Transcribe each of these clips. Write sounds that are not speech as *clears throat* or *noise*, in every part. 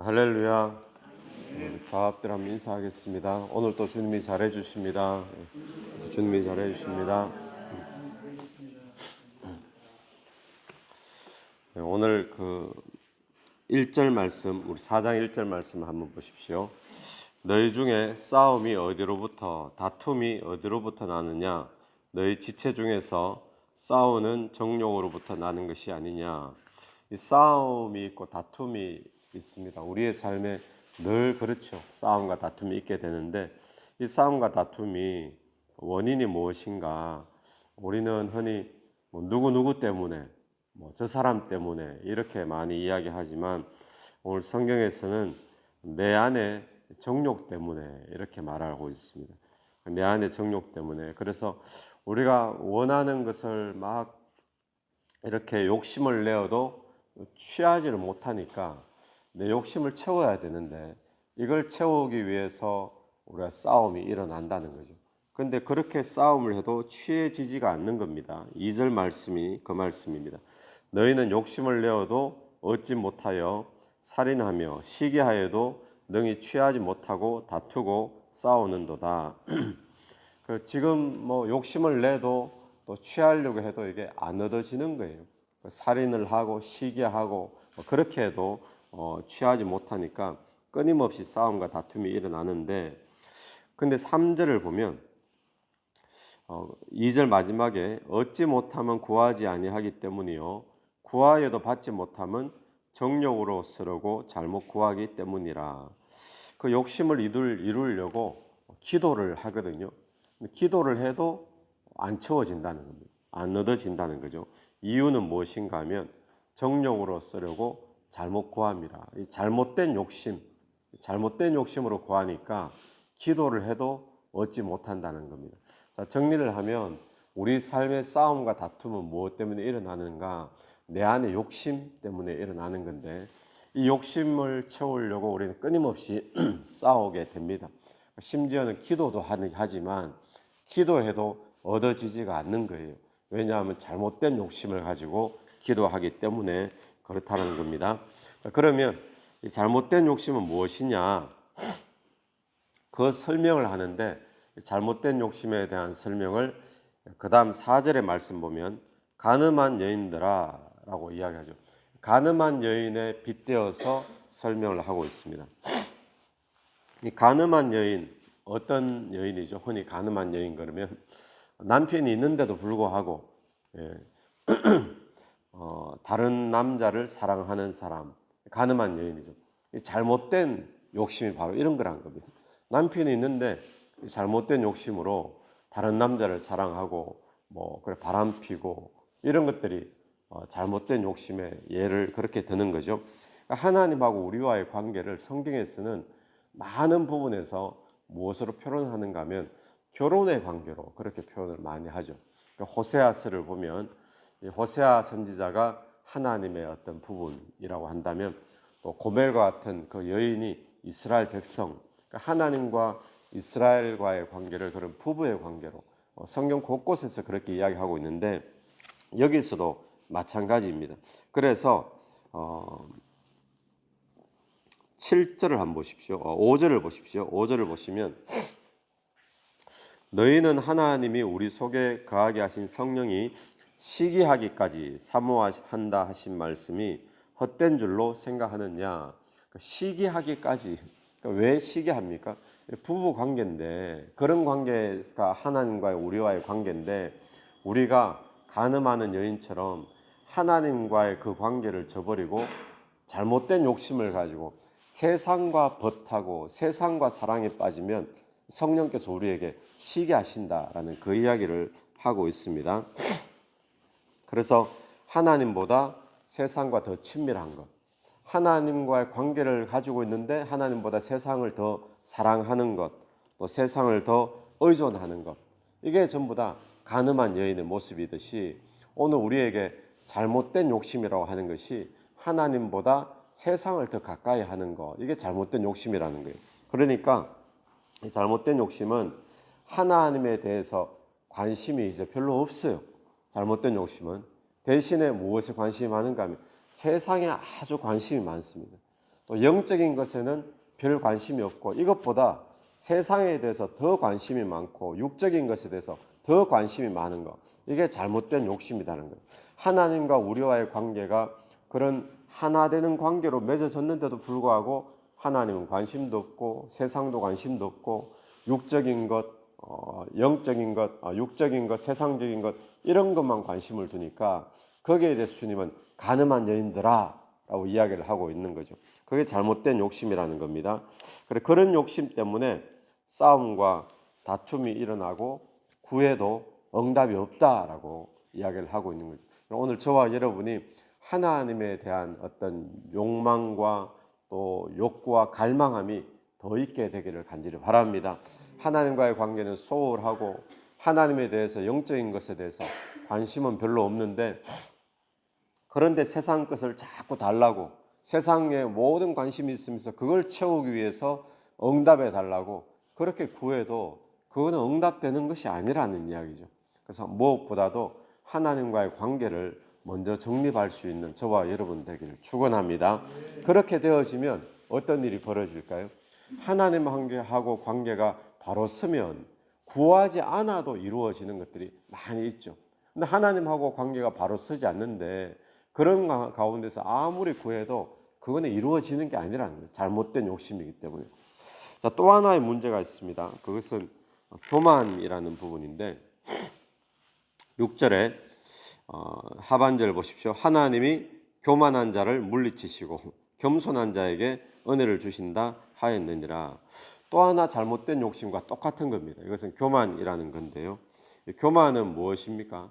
할렐루야. 우리 과학들 한번 인사하겠습니다. 오늘 또 주님이 잘해 주십니다. 주님이 잘해 주십니다. 네, 오늘 그 1절 말씀, 우리 4장 1절 말씀 한번 보십시오. 너희 중에 싸움이 어디로부터 다툼이 어디로부터 나느냐? 너희 지체 중에서 싸우는 정욕으로부터 나는 것이 아니냐? 이 싸움이 있고 다툼이 있습니다. 우리의 삶에 늘 그렇죠. 싸움과 다툼이 있게 되는데 이 싸움과 다툼이 원인이 무엇인가? 우리는 흔히 뭐 누구 누구 때문에 뭐 저 사람 때문에 이렇게 많이 이야기하지만 오늘 성경에서는 내 안에 정욕 때문에 이렇게 말하고 있습니다. 내 안에 정욕 때문에 그래서 우리가 원하는 것을 막 이렇게 욕심을 내어도 취하지를 못하니까 내 욕심을 채워야 되는데 이걸 채우기 위해서 우리가 싸움이 일어난다는 거죠. 근데 그렇게 싸움을 해도 취해지지가 않는 겁니다. 2절 말씀이 그 말씀입니다. 너희는 욕심을 내어도 얻지 못하여 살인하며 시기하여도 능히 취하지 못하고 다투고 싸우는도다. *clears throat* 그 지금 뭐 욕심을 내도 또 취하려고 해도 이게 안 얻어지는 거예요. 그 살인을 하고 시기하고 뭐 그렇게 해도 어, 취하지 못하니까 끊임없이 싸움과 다툼이 일어나는데 근데 3절을 보면 어, 2절 마지막에 얻지 못하면 구하지 아니하기 때문이요. 구하여도 받지 못하면 정욕으로 쓰려고 잘못 구하기 때문이라. 그 욕심을 이룰, 이루려고 기도를 하거든요. 기도를 해도 안 채워진다는 겁니다. 안 얻어진다는 거죠. 이유는 무엇인가 하면 정욕으로 쓰려고 잘못 구합니다. 이 잘못된 욕심, 잘못된 욕심으로 구하니까 기도를 해도 얻지 못한다는 겁니다. 자, 정리를 하면 우리 삶의 싸움과 다툼은 무엇 때문에 일어나는가? 내 안에 욕심 때문에 일어나는 건데 이 욕심을 채우려고 우리는 끊임없이 *clears throat* 싸우게 됩니다. 심지어는 기도도 하지만 기도해도 얻어지지가 않는 거예요. 왜냐하면 잘못된 욕심을 가지고 기도하기 때문에 그렇다는 겁니다. 그러면 잘못된 욕심은 무엇이냐? 그 설명을 하는데 잘못된 욕심에 대한 설명을 그 다음 4절의 말씀 보면 가늠한 여인들아 라고 이야기하죠. 가늠한 여인에 빗대어서 설명을 하고 있습니다. 이 가늠한 여인 어떤 여인이죠? 흔히 가늠한 여인 그러면 남편이 있는데도 불구하고 예. *clears throat* 어, 다른 남자를 사랑하는 사람, 가늠한 여인이죠. 잘못된 욕심이 바로 이런 거란 겁니다. 남편이 있는데 잘못된 욕심으로 다른 남자를 사랑하고 뭐 그래 바람 피고 이런 것들이 어, 잘못된 욕심의 예를 그렇게 드는 거죠. 그러니까 하나님하고 우리와의 관계를 성경에서는 많은 부분에서 무엇으로 표현하는가 하면 결혼의 관계로 그렇게 표현을 많이 하죠. 그러니까 호세아스를 보면 호세아 선지자가 하나님의 어떤 부분이라고 한다면 또 고멜과 같은 그 여인이 이스라엘 백성, 그러니까 하나님과 이스라엘과의 관계를 그런 부부의 관계로 어, 성경 곳곳에서 그렇게 이야기하고 있는데 여기서도 마찬가지입니다. 그래서 어, 7절을 한번 보십시오. 5절을 어, 보십시오. 5절을 보시면 너희는 하나님이 우리 속에 거하게 하신 성령이 시기하기까지 사모한다 하신 말씀이 헛된 줄로 생각하느냐? 그러니까 시기하기까지 그러니까 왜 시기합니까? 부부 관계인데 그런 관계가 하나님과의 우리와의 관계인데 우리가 가늠하는 여인처럼 하나님과의 그 관계를 저버리고 잘못된 욕심을 가지고 세상과 벗하고 세상과 사랑에 빠지면 성령께서 우리에게 시기하신다라는 그 이야기를 하고 있습니다. 그래서 하나님보다 세상과 더 친밀한 것, 하나님과의 관계를 가지고 있는데 하나님보다 세상을 더 사랑하는 것, 또 세상을 더 의존하는 것, 이게 전부 다 가늠한 여인의 모습이듯이 오늘 우리에게 잘못된 욕심이라고 하는 것이 하나님보다 세상을 더 가까이 하는 것, 이게 잘못된 욕심이라는 거예요. 그러니까 잘못된 욕심은 하나님에 대해서 관심이 이제 별로 없어요. 잘못된 욕심은 대신에 무엇에 관심이 많은가 하면 세상에 아주 관심이 많습니다. 또 영적인 것에는 별 관심이 없고 이것보다 세상에 대해서 더 관심이 많고 육적인 것에 대해서 더 관심이 많은 것 이게 잘못된 욕심이라는 거예요. 하나님과 우리와의 관계가 그런 하나 되는 관계로 맺어졌는데도 불구하고 하나님은 관심도 없고 세상도 관심도 없고 육적인 것, 어, 영적인 것, 어, 육적인 것, 세상적인 것 이런 것만 관심을 두니까 거기에 대해서 주님은 가늠한 여인들아라고 이야기를 하고 있는 거죠. 그게 잘못된 욕심이라는 겁니다. 그래 그런 욕심 때문에 싸움과 다툼이 일어나고 구해도 응답이 없다라고 이야기를 하고 있는 거죠. 오늘 저와 여러분이 하나님에 대한 어떤 욕망과 또 욕구와 갈망함이 더 있게 되기를 간절히 바랍니다. 하나님과의 관계는 소홀하고 하나님에 대해서 영적인 것에 대해서 관심은 별로 없는데 그런데 세상 것을 자꾸 달라고 세상에 모든 관심이 있으면서 그걸 채우기 위해서 응답해 달라고 그렇게 구해도 그거는 응답되는 것이 아니라는 이야기죠. 그래서 무엇보다도 하나님과의 관계를 먼저 정립할 수 있는 저와 여러분 되기를 축원합니다. 그렇게 되어지면 어떤 일이 벌어질까요? 하나님 관계하고 관계가 바로 서면 구하지 않아도 이루어지는 것들이 많이 있죠. 근데 하나님하고 관계가 바로 서지 않는데 그런 가- 가운데서 아무리 구해도 그거는 이루어지는 게 아니라는 거예요. 잘못된 욕심이기 때문에. 자, 또 하나의 문제가 있습니다. 그것은 교만이라는 부분인데 6절에 어, 하반절 보십시오. 하나님이 교만한 자를 물리치시고 겸손한 자에게 은혜를 주신다 하였느니라. 또 하나 잘못된 욕심과 똑같은 겁니다. 이것은 교만이라는 건데요. 이 교만은 무엇입니까?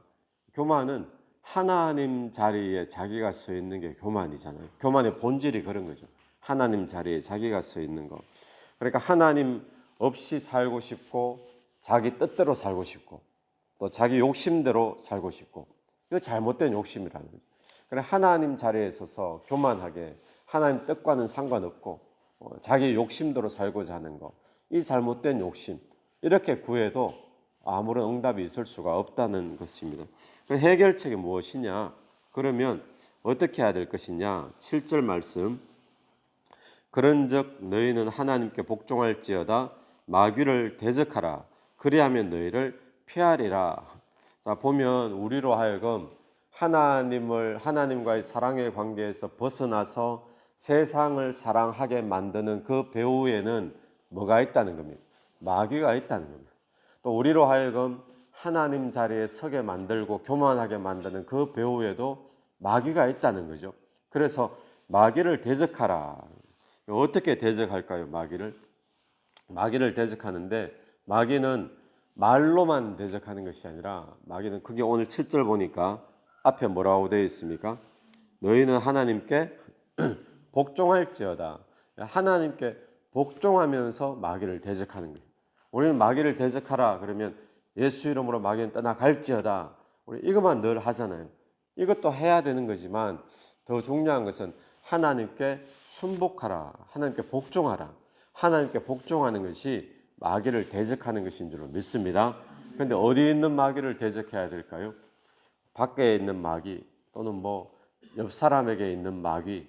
교만은 하나님 자리에 자기가 서 있는 게 교만이잖아요. 교만의 본질이 그런 거죠. 하나님 자리에 자기가 서 있는 거. 그러니까 하나님 없이 살고 싶고 자기 뜻대로 살고 싶고 또 자기 욕심대로 살고 싶고 이거 잘못된 욕심이라는 거죠. 그래 하나님 자리에 서서 교만하게 하나님 뜻과는 상관없고 어, 자기 욕심대로 살고자 하는 거. 이 잘못된 욕심 이렇게 구해도 아무런 응답이 있을 수가 없다는 것입니다. 그 해결책이 무엇이냐? 그러면 어떻게 해야 될 것이냐? 7절 말씀 그런즉 너희는 하나님께 복종할지어다 마귀를 대적하라 그리하면 너희를 피하리라. 자 보면 우리로 하여금 하나님을 하나님과의 사랑의 관계에서 벗어나서 세상을 사랑하게 만드는 그 배후에는 뭐가 있다는 겁니다. 마귀가 있다는 겁니다. 또 우리로 하여금 하나님 자리에 서게 만들고 교만하게 만드는 그 배후에도 마귀가 있다는 거죠. 그래서 마귀를 대적하라. 어떻게 대적할까요? 마귀를 마귀를 대적하는데 마귀는 말로만 대적하는 것이 아니라 마귀는 그게 오늘 7절 보니까 앞에 뭐라고 되어 있습니까? 너희는 하나님께 *clears throat* 복종할지어다. 하나님께 복종하면서 마귀를 대적하는 거예요. 우리는 마귀를 대적하라 그러면 예수 이름으로 마귀는 떠나갈지어다. 우리 이것만 늘 하잖아요. 이것도 해야 되는 거지만 더 중요한 것은 하나님께 순복하라. 하나님께 복종하라. 하나님께 복종하는 것이 마귀를 대적하는 것인 줄 믿습니다. 그런데 어디 있는 마귀를 대적해야 될까요? 밖에 있는 마귀 또는 뭐 옆 사람에게 있는 마귀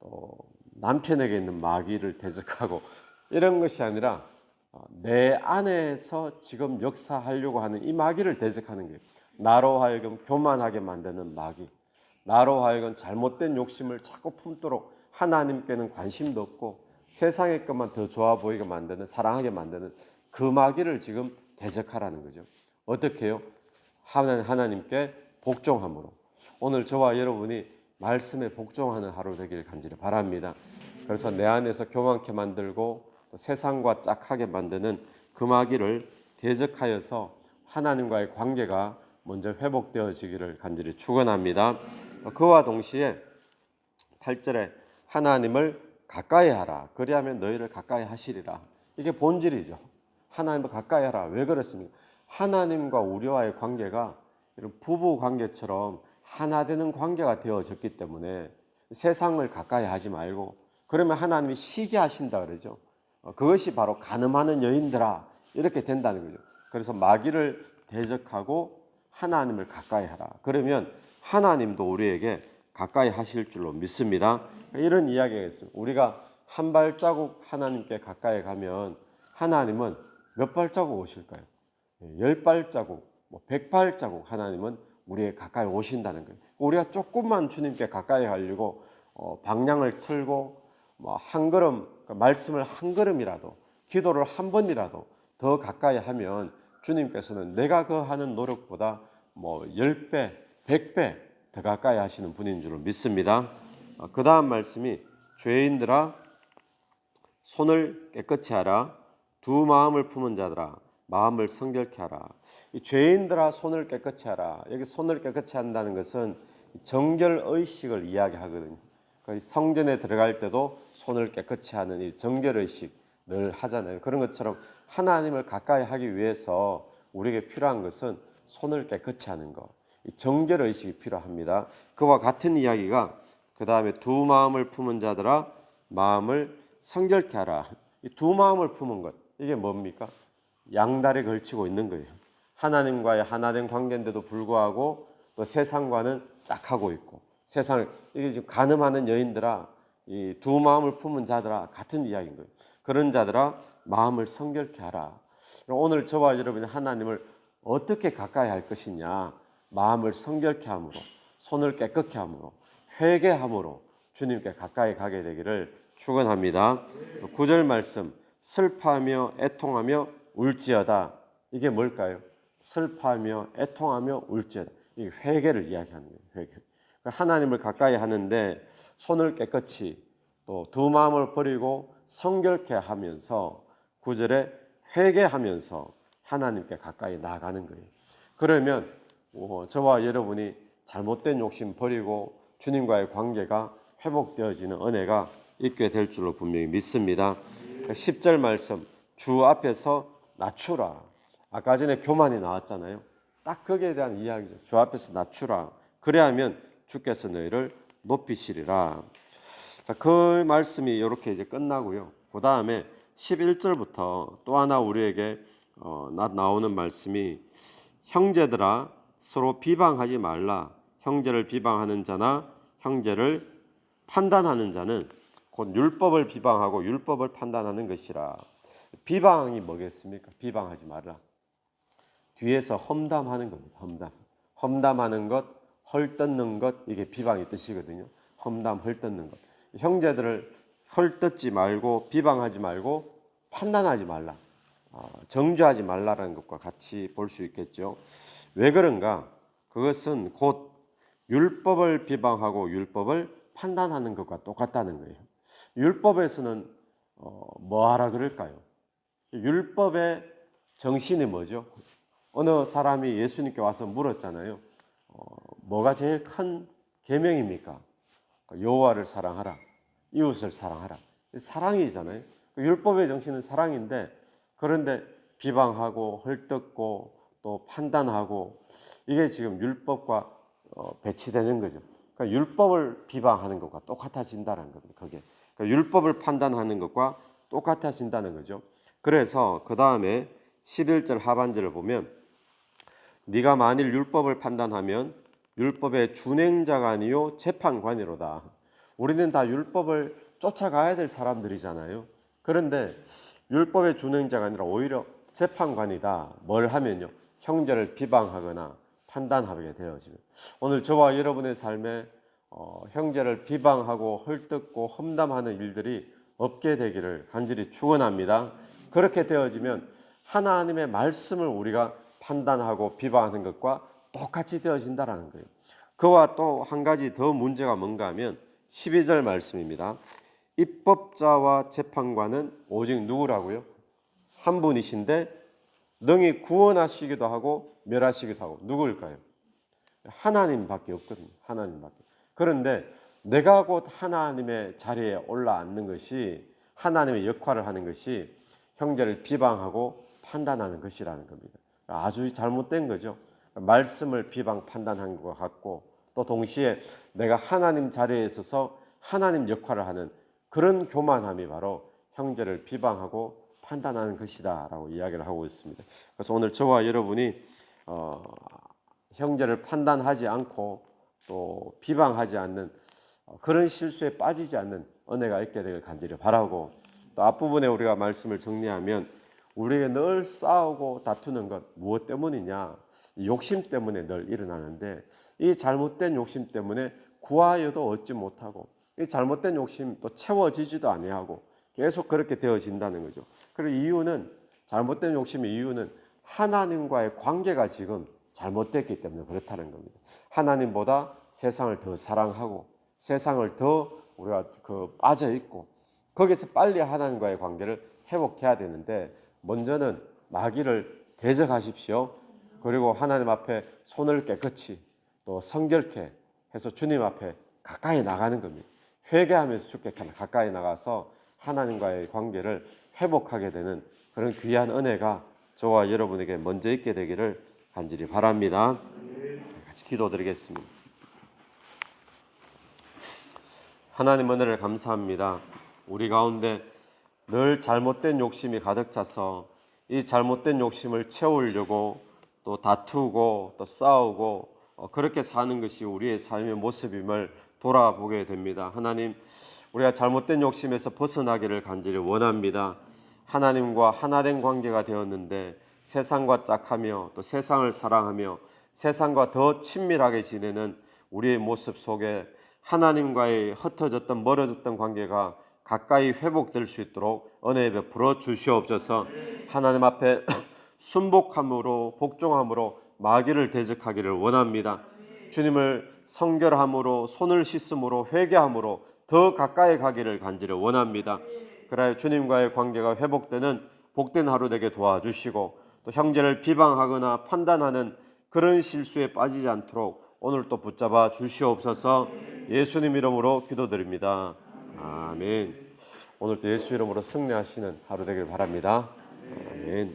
또 남편에게 있는 마귀를 대적하고 이런 것이 아니라 어, 내 안에서 지금 역사하려고 하는 이 마귀를 대적하는 거예요. 나로 하여금 교만하게 만드는 마귀, 나로 하여금 잘못된 욕심을 자꾸 품도록 하나님께는 관심도 없고 세상의 것만 더 좋아 보이게 만드는 사랑하게 만드는 그 마귀를 지금 대적하라는 거죠. 어떻게 해요? 하나님, 하나님께 복종함으로. 오늘 저와 여러분이 말씀에 복종하는 하루 되길 간절히 바랍니다. 그래서 내 안에서 교만케 만들고 또 세상과 짝하게 만드는 그 마귀를 대적하여서 하나님과의 관계가 먼저 회복되어지기를 간절히 축원합니다. 또 그와 동시에 8절에 하나님을 가까이 하라. 그리하면 너희를 가까이 하시리라. 이게 본질이죠. 하나님을 가까이 하라. 왜 그렇습니까? 하나님과 우리와의 관계가 이런 부부 관계처럼 하나 되는 관계가 되어졌기 때문에 세상을 가까이 하지 말고 그러면 하나님이 시기 하신다 그러죠. 어, 그것이 바로 가늠하는 여인들아 이렇게 된다는 거죠. 그래서 마귀를 대적하고 하나님을 가까이 하라. 그러면 하나님도 우리에게 가까이 하실 줄로 믿습니다. 이런 이야기가 있습니다. 우리가 한 발자국 하나님께 가까이 가면 하나님은 몇 발자국 오실까요? 예, 열 발자국, 뭐 백 발자국 하나님은 우리에 가까이 오신다는 거예요. 우리가 조금만 주님께 가까이 하려고 어, 방향을 틀고 뭐한 걸음 그러니까 말씀을 한 걸음이라도 기도를 한 번이라도 더 가까이 하면 주님께서는 내가 그 하는 노력보다 뭐 10배, 100배 더 가까이 하시는 분인 줄 믿습니다. 그 다음 말씀이 죄인들아 손을 깨끗이 하라 두 마음을 품은 자들아 마음을 성결케 하라 이 죄인들아 손을 깨끗이 하라 여기 손을 깨끗이 한다는 것은 정결 의식을 이야기하거든요. 그 성전에 들어갈 때도 손을 깨끗이 하는 이 정결 의식 늘 하잖아요. 그런 것처럼 하나님을 가까이 하기 위해서 우리에게 필요한 것은 손을 깨끗이 하는 것, 이 정결 의식이 필요합니다. 그와 같은 이야기가 그 다음에 두 마음을 품은 자들아 마음을 성결케 하라. 이 두 마음을 품은 것 이게 뭡니까? 양다리 걸치고 있는 거예요. 하나님과의 하나된 관계인데도 불구하고 또 세상과는 짝하고 있고 세상 이게 지금 가늠하는 여인들아 이 두 마음을 품은 자들아 같은 이야기인 거예요. 그런 자들아 마음을 성결케 하라. 오늘 저와 여러분이 하나님을 어떻게 가까이 할 것이냐? 마음을 성결케 함으로 손을 깨끗게 함으로 회개함으로 주님께 가까이 가게 되기를 축원합니다. 또 9절 말씀 슬퍼하며 애통하며 울지어다. 이게 뭘까요? 슬퍼하며 애통하며 울지어다. 이 회개를 이야기하는 거예요. 회개. 그러니까 하나님을 가까이 하는데 손을 깨끗이 또 두 마음을 버리고 성결케 하면서 구절에 회개하면서 하나님께 가까이 나가는 거예요. 그러면 어, 저와 여러분이 잘못된 욕심 버리고 주님과의 관계가 회복되어지는 은혜가 있게 될 줄로 분명히 믿습니다. 10절 말씀 주 앞에서 낮추라. 아까 전에 교만이 나왔잖아요. 딱 거기에 대한 이야기죠. 주 앞에서 낮추라. 그래야면 주께서 너희를 높이시리라. 자, 그 말씀이 이렇게 이제 끝나고요. 그 다음에 11절부터 또 하나 우리에게 어, 나, 나오는 말씀이 형제들아 서로 비방하지 말라. 형제를 비방하는 자나 형제를 판단하는 자는 곧 율법을 비방하고 율법을 판단하는 것이라. 비방이 뭐겠습니까? 비방하지 말라. 뒤에서 험담하는 겁니다. 험담. 험담하는 것, 헐뜯는 것 이게 비방의 뜻이거든요. 험담, 헐뜯는 것. 형제들을 헐뜯지 말고 비방하지 말고 판단하지 말라. 어, 정죄하지 말라라는 것과 같이 볼 수 있겠죠. 왜 그런가? 그것은 곧 율법을 비방하고 율법을 판단하는 것과 똑같다는 거예요. 율법에서는 어, 뭐 하라 그럴까요? 율법의 정신이 뭐죠? 어느 사람이 예수님께 와서 물었잖아요. 어, 뭐가 제일 큰 계명입니까? 여호와를 사랑하라, 이웃을 사랑하라. 사랑이잖아요. 율법의 정신은 사랑인데 그런데 비방하고 헐뜯고 또 판단하고 이게 지금 율법과 어, 배치되는 거죠. 그러니까 율법을 비방하는 것과 똑같아진다는 겁니다. 그게 그러니까 율법을 판단하는 것과 똑같아진다는 거죠. 그래서 그 다음에 11절 하반절을 보면 네가 만일 율법을 판단하면 율법의 준행자가 아니요 재판관이로다. 우리는 다 율법을 쫓아가야 될 사람들이잖아요. 그런데 율법의 준행자가 아니라 오히려 재판관이다. 뭘 하면요. 형제를 비방하거나 판단하게 되어지면 오늘 저와 여러분의 삶에 어, 형제를 비방하고 헐뜯고 험담하는 일들이 없게 되기를 간절히 축원합니다. 그렇게 되어지면 하나님의 말씀을 우리가 판단하고 비방하는 것과 똑같이 되어진다라는 거예요. 그와 또 한 가지 더 문제가 뭔가 하면 12절 말씀입니다. 입법자와 재판관은 오직 누구라고요? 한 분이신데 능히 구원하시기도 하고 멸하시기도 하고 누구일까요? 하나님밖에 없거든요. 하나님밖에. 그런데 내가 곧 하나님의 자리에 올라앉는 것이 하나님의 역할을 하는 것이 형제를 비방하고 판단하는 것이라는 겁니다. 아주 잘못된 거죠. 말씀을 비방 판단한 것 같고 또 동시에 내가 하나님 자리에 있어서 하나님 역할을 하는 그런 교만함이 바로 형제를 비방하고 판단하는 것이다라고 이야기를 하고 있습니다. 그래서 오늘 저와 여러분이 어, 형제를 판단하지 않고 또 비방하지 않는 어, 그런 실수에 빠지지 않는 은혜가 있게 되길 간절히 바라고 또 앞부분에 우리가 말씀을 정리하면 우리에게 늘 싸우고 다투는 것 무엇 때문이냐 이 욕심 때문에 늘 일어나는데 이 잘못된 욕심 때문에 구하여도 얻지 못하고 이 잘못된 욕심 또 채워지지도 아니하고 계속 그렇게 되어진다는 거죠. 그리고 이유는 잘못된 욕심의 이유는 하나님과의 관계가 지금 잘못됐기 때문에 그렇다는 겁니다. 하나님보다 세상을 더 사랑하고 세상을 더 우리가 그 빠져 있고 거기서 빨리 하나님과의 관계를 회복해야 되는데 먼저는 마귀를 대적하십시오. 그리고 하나님 앞에 손을 깨끗이 또 성결케 해서 주님 앞에 가까이 나가는 겁니다. 회개하면서 주께 가까이 나가서 하나님과의 관계를 회복하게 되는 그런 귀한 은혜가 저와 여러분에게 먼저 있게 되기를 간절히 바랍니다. 같이 기도드리겠습니다. 하나님 은혜를 감사합니다. 우리 가운데 늘 잘못된 욕심이 가득 차서 이 잘못된 욕심을 채우려고 또 다투고 또 싸우고 어, 그렇게 사는 것이 우리의 삶의 모습임을 돌아보게 됩니다. 하나님, 우리가 잘못된 욕심에서 벗어나기를 간절히 원합니다. 하나님과 하나된 관계가 되었는데 세상과 짝하며 또 세상을 사랑하며 세상과 더 친밀하게 지내는 우리의 모습 속에 하나님과의 흩어졌던 멀어졌던 관계가 가까이 회복될 수 있도록 은혜 베풀어 주시옵소서. 하나님 앞에 *clears throat* 순복함으로 복종함으로 마귀를 대적하기를 원합니다. 주님을 성결함으로 손을 씻음으로 회개함으로 더 가까이 가기를 간절히 원합니다. 그래야 주님과의 관계가 회복되는 복된 하루 되게 도와주시고 또 형제를 비방하거나 판단하는 그런 실수에 빠지지 않도록 오늘 또 붙잡아 주시옵소서 예수님 이름으로 기도드립니다. 아멘. 오늘 또 예수 이름으로 승리하시는 하루 되길 바랍니다. 아멘.